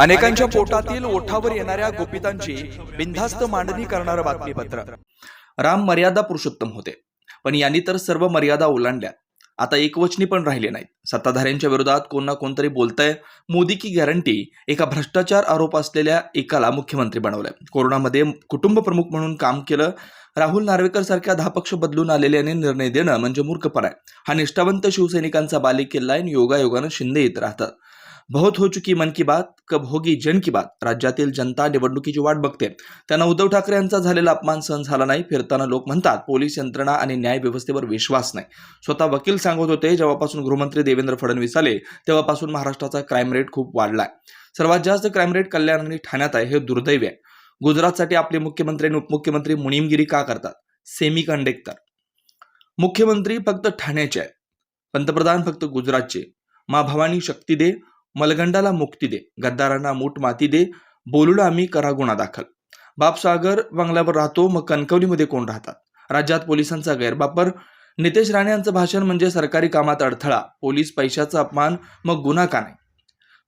अनेकांच्या पोटातील ओठावर येणाऱ्या गोपितांची बिनधास्त मांडणी करणारं बातमीपत्र. राम मर्यादा पुरुषोत्तम होते. पण यांनी तर सर्व मर्यादा ओलांडल्या. आता एकवचनी पण राहिले नाहीत. सत्ताधाऱ्यांच्या विरोधात कोण ना कोणतरी बोलतंय. मोदी की गॅरंटी? एका भ्रष्टाचार आरोप असलेल्या एकाला मुख्यमंत्री बनवलंय. कोरोनामध्ये कुटुंब प्रमुख म्हणून काम केलं. राहुल नार्वेकर सारख्या दहा पक्ष बदलून आलेल्याने निर्णय देणं म्हणजे मूर्खपणा आहे. हा निष्ठावंत शिवसैनिकांचा बालेकिल्ला आहे आणि योगायोगानं शिंदे येत राहतात. बहुत हो चुकी मन की बात कब होगी जन की बात? राज्यातील जनता निवडणुकीची वाट बघते. त्यांना उद्धव ठाकरे यांचा झालेला अपमान सहन झाला नाही फिरताना लोक म्हणतात पोलीस यंत्रणा आणि न्याय व्यवस्थेवर विश्वास नाही. स्वतः वकील सांगत होते जेव्हापासून गृहमंत्री देवेंद्र फडणवीस आले तेव्हापासून महाराष्ट्राचा क्राईम रेट खूप वाढलाय. सर्वात जास्त क्राईम रेट कल्याण आणि ठाण्यात आहे हे दुर्दैव आहे. गुजरातसाठी आपले मुख्यमंत्री आणि उपमुख्यमंत्री मुनिमगिरी का करतात? सेमी कंडेक्टर मुख्यमंत्री फक्त ठाण्याचे आहे पंतप्रधान फक्त गुजरातचे मा भवानी शक्ती दे मलगंडाला मुक्ती दे गद्दारांना मूठ माती दे बोलूला आम्ही करा गुन्हा दाखल. बापसागर बंगल्यावर राहतो मग कणकवलीमध्ये कोण राहतात? राज्यात पोलिसांचा गैरवापर. नितेश राणे यांचं भाषण म्हणजे सरकारी कामात अडथळा पोलीस पैशाचा अपमान मग गुन्हा का नाही?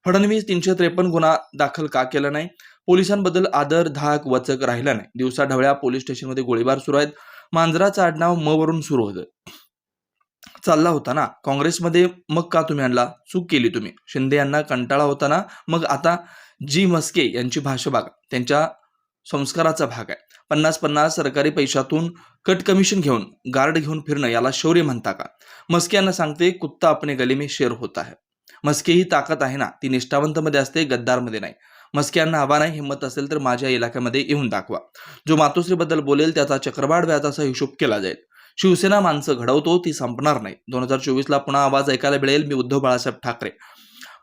फडणवीस तीनशे त्रेपन्न गुन्हा दाखल का केला नाही? पोलिसांबद्दल आदर धाक वचक राहिला नाही. दिवसाढवळ्या पोलीस स्टेशनमध्ये गोळीबार सुरू आहेत. मांजराचं आडनाव म वरून सुरू होतं. चालला होता ना? काँग्रेसमध्ये मग का तुम्ही आणला? चूक केली तुम्ही. शिंदे यांना कंटाळा होता ना? मग आता जी मस्के यांची भाषा बघा. त्यांच्या संस्काराचा भाग आहे. पन्नास पन्नास सरकारी पैशातून कट कमिशन घेऊन गार्ड घेऊन फिरणं याला शौर्य म्हणता का? मस्के यांना सांगते कुत्ता अपने गले में शेर होता है. मस्के ही ताकद आहे ना? ती निष्ठावंतमध्ये असते गद्दारमध्ये नाही. मस्के यांना हवा नाही हिंमत असेल तर माझ्या इलाक्यामध्ये येऊन दाखवा. जो मातोश्रीबद्दल बोलेल त्याचा चक्रवाढ व्याजाचा हिशोब केला जाईल. शिवसेना माणसं घडवतो ती संपणार नाही. दोन हजार चोवीसला पुन्हा आवाज ऐकायला मिळेल. मी उद्धव बाळासाहेब ठाकरे.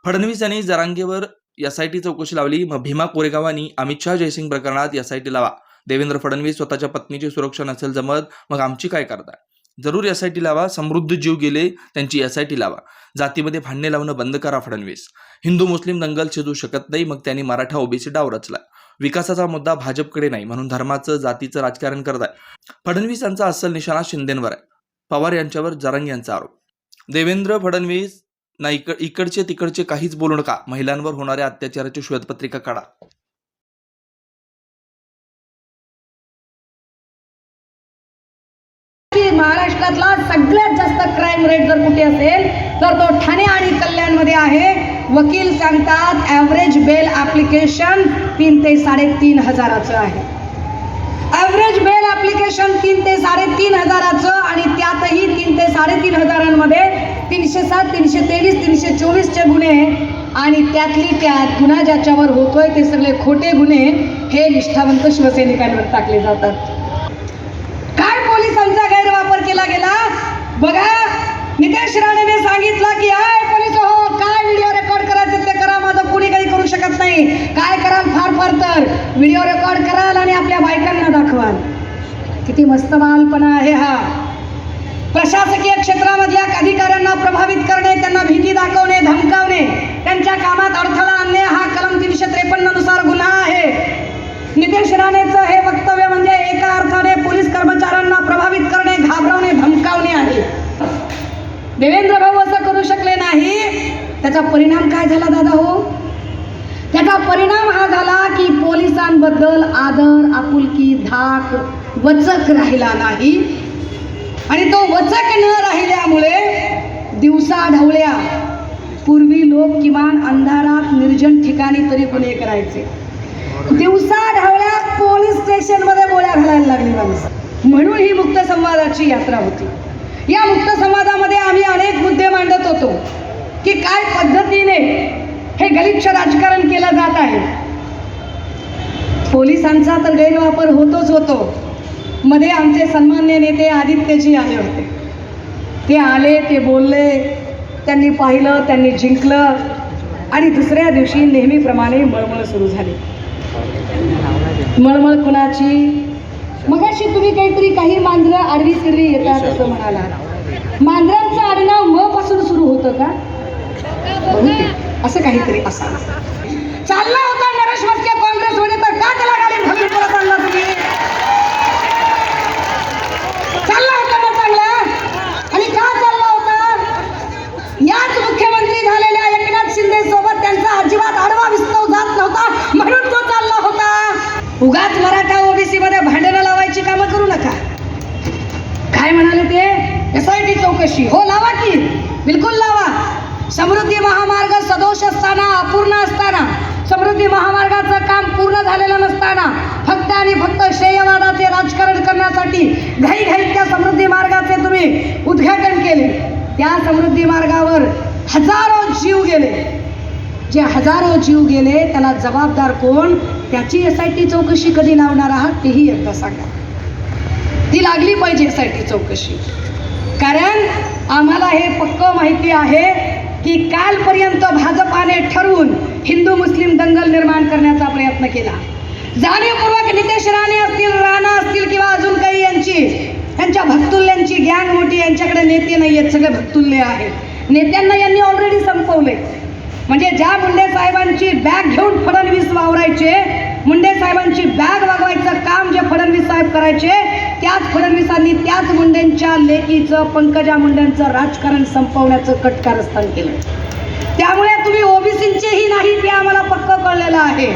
फडणवीस यांनी जरांगेवर एसआयटी चौकशी लावली. मग भीमा कोरेगावांनी अमित शहा जयसिंग प्रकरणात एसआयटी लावा. देवेंद्र फडणवीस स्वतःच्या पत्नीची सुरक्षा नसेल जमत. मग आमची काय करताय? जरूर एसआयटी लावा. समृद्ध जीव गेले त्यांची एसआयटी लावा. जातीमध्ये भांडणे लावणं बंद करा फडणवीस. हिंदू मुस्लिम दंगल शिजू शकत नाही. मग त्यांनी मराठा ओबीसी डाव रचला विकासाचा मुद्दा भाजपकडे नाही म्हणून धर्माचं जातीचं राजकारण करत आहे फडणवीस यांचा अस्सल निशाणा शिंदेवर आहे. पवार यांच्यावर जरंग यांचा आरोप. देवेंद्र फडणवीस ना इकड इकडचे तिकडचे काहीच बोलू नका. महिलांवर होणाऱ्या अत्याचाराची श्वेतपत्रिका काढा. महाराष्ट्रातला सगळ्यात जास्त क्राईम रेट जर कुठे असेल तर तो ठाणे आणि कल्याणमध्ये आहे. वकील सांगतात ॲव्हरेज बेल ॲप्लिकेशन तीन ते साडेतीन हजाराचं आहे. ॲव्हरेज बेल ॲप्लिकेशन तीन ते साडेतीन हजाराचं आणि त्यातही तीन ते साडेतीन हजारांमध्ये तीनशे सात तीनशे तेवीस तीनशे चोवीसचे गुन्हे आणि त्यातली त्यात गुन्हा ज्याच्यावर होतोय ते सगळे खोटे गुन्हे हे निष्ठावंत शिवसैनिकांवर टाकले जातात. काय पोलिसांचा गैरवापर केला गेला? बघा नितेश राणेने सांगितलं की आय पोलीस हो काय व्हिडिओ रेकॉर्ड करायचं ते करा माझं कुणी काही करू शकत नाही काय कराल फार फार तर व्हिडिओ रेकॉर्ड कराल आणि आपल्या बायकांना दाखवाल. किती मस्त बालपणा आहे हा. प्रशासकीय क्षेत्रामधल्या अधिकाऱ्यांना प्रभावित करणे त्यांना भीती दाखवणे धमकावणे त्यांच्या कामात अडथळा आणणे हा कलम तीनशे त्रेपन्ननुसार गुन्हा आहे. नितेश राणेचं हे वक्तव्य म्हणजे एका अर्थाने पोलीस कर्मचाऱ्यांना प्रभावित करणे घाबरवणे धमकावणे आहे. देवेंद्र भाऊ असं करू शकले नाही. त्याचा परिणाम काय झाला दादा हो? त्याचा परिणाम हा झाला की पोलिसांबद्दल आदर आपुलकी धाक वचक राहिला नाही. आणि तो वचक न राहिल्यामुळे दिवसा ढवळ्या पूर्वी लोक किमान अंधारात निर्जन ठिकाणी तरी गुन्हे करायचे. दिवसा ढवळ्या पोलीस स्टेशनमध्ये गोळ्या घालायला लागली माणसं. म्हणून ही मुक्त संवादाची यात्रा होती. या मुक्त संवादामध्ये आम्ही अनेक मुद्दे मांडत होतो की काय पद्धतीने हे गलिच्छ राजकारण केलं जात आहे. पोलिसांचा तर गैरवापर होतोच होतो. मध्ये आमचे सन्मान्य नेते आदित्यजी आले होते. ते आले ते बोलले त्यांनी पाहिलं त्यांनी जिंकलं आणि दुसऱ्या दिवशी नेहमीप्रमाणे मळमळ सुरू झाली. मळमळ कुणाची? मगाशी तुम्ही काहीतरी काही मांजरं आडवी तिरवी येतात असं म्हणाला मांजरांचं आडनाव म पासून सुरू होतं का? असं काहीतरी असावं. चालला होता नरेश मस्के काँग्रेसमध्ये तर का त्याला गाडी घालून परत आणला तुम्ही. चालला होता ना चांगला. आणि का चालला होता? याच मुख्यमंत्री झालेल्या एकनाथ शिंदे सोबत त्यांचा अजिबात आडवा विस्तव जात नव्हता म्हणून तो चालला होता. उगाच मराठा ओबीसी मध्ये भांडणं लावायची कामं करू नका. काय म्हणाले ते? एस आय टी चौकशी. हो लावा की. बिलकुल लावा. समृद्धी महामार्ग सदोष असताना अपूर्ण असताना समृद्धी महामार्गाचं काम पूर्ण झालेलं नसताना फक्त आणि फक्त श्रेयवादाचे राजकारण करण्यासाठी घाईघाईत त्या समृद्धी मार्गाचे तुम्ही उद्घाटन केले. त्या समृद्धी मार्गावर हजारो जीव गेले. जे हजारो जीव गेले त्याला जबाबदार कोण? त्याची एस आय टी चौकशी कधी लावणार आहात तेही एकदा सांगा. ती लागली पाहिजे एस आय टी चौकशी. कारण आम्हाला हे पक्क माहिती आहे की कालपर्यंत भाजपाने ठरवून हिंदू मुस्लिम दंगल निर्माण करण्याचा प्रयत्न केला. जाणीवपूर्वक नितेश राणे असतील राणा असतील किंवा अजून काही यांची यांच्या भक्तुल्यांची गँग मोठी यांच्याकडे नेते नाही आहेत सगळे भक्तुल्य आहेत. नेत्यांना यांनी ऑलरेडी संपवले म्हणजे ज्या मुंडे साहेबांची बॅग घेऊन फडणवीस वावरायचे मुंडे साहेबांची बॅग करायचे. त्याच फडणवीसांनी त्याच मुंडेंच्या लेकीचं पंकजा मुंडेंचं राजकारण संपवण्याचं कटकारस्थान केलं. त्यामुळे तुम्ही ओबीसींचेही नाही ते आम्हाला पक्क कळलेलं आहे.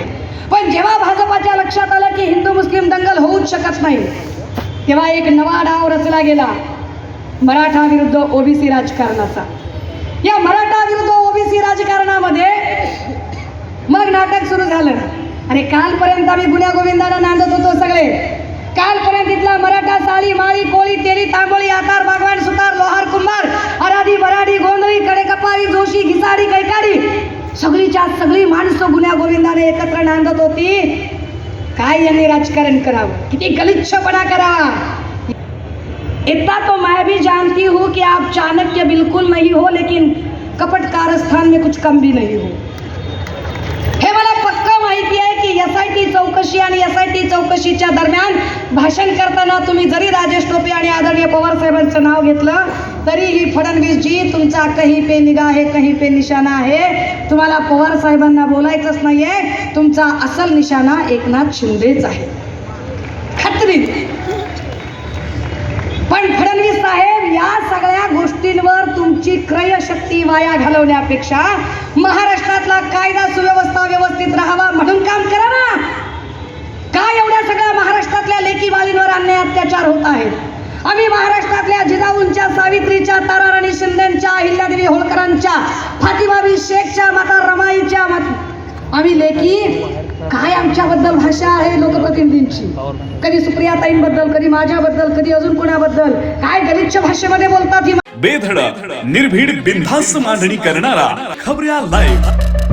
पण जेव्हा भाजपाच्या लक्षात आलं की हिंदू मुस्लिम दंगल होऊच शकत नाही तेव्हा एक नवा डाव रचला गेला. मराठा विरुद्ध ओबीसी राजकारणाचा. या मराठा विरुद्ध ओबीसी राजकारणामध्ये मग नाटक सुरू झालं. अरे कालपर्यंत आम्ही गुन्ह्या गोविंदाला नांदत होतो सगळे. कालपर्यंत इथला मराठा साळी माळी कोळी तेली तांबोळी आकार बागवान सुतार लोहार कुंभार अराधी बराडी गोंधळी कडेकपारी जोशी घिसाडी कैकाडी सगळीच्या सगळी माणसं गुन्ह्या गोविंदाने एकत्र नांदत होती. काय यांनी राजकारण करावं? किती गलिच्छपणा करावा इतना तो मैं भी जानती हूँ कि आप चाणक्य बिल्कुल नहीं हो लेकिन कपट कारस्थान में कुछ कम भी नहीं हो मला पक्का माहिती आहे की एस आय टी चौकशी आणि एस आय टी चौकशीच्या दरम्यान भाषण तुम्ही जरी राजेश टोपे आणि आदरणीय पवार साहेबांचं नाव घेतलं तरीही फडणवीसजी तुमचा कही पे निगा आहे कही पे निशाणा आहे. तुम्हाला पवार साहेबांना बोलायचंच नाहीये. तुमचा असल निशाणा एकनाथ शिंदेच आहे. खात्री. पण फडणवीस साहेब या सगळ्या गोष्टींवर तुमची क्रयशक्ती वाया घालवण्यापेक्षा महाराष्ट्रातला कायदा सुव्यवस्था व्यवस्थित राहावा म्हणून काम करा ना काय एवढ्या सगळ्या महाराष्ट्रातल्या लेकी बाळींवर अन्याय होत आहेत. आम्ही महाराष्ट्रातल्या जिजाऊंच्या सावित्रीच्या ताराराणी शिंदेच्या अहिल्यादेवी होळकरांच्या फातिमाबी शेखच्या माता रमाईच्या आम्ही लेखी काय आमच्याबद्दल भाषा आहे लोकप्रतिनिधींची? कधी सुप्रियाताईंबद्दल कधी माझ्याबद्दल कधी अजून कोणाबद्दल? काय गलिच्छ भाषेमध्ये बोलतात ही बेधडक निर्भीड बिनधास्त मांडणी करणारा खबऱ्या लाईव्ह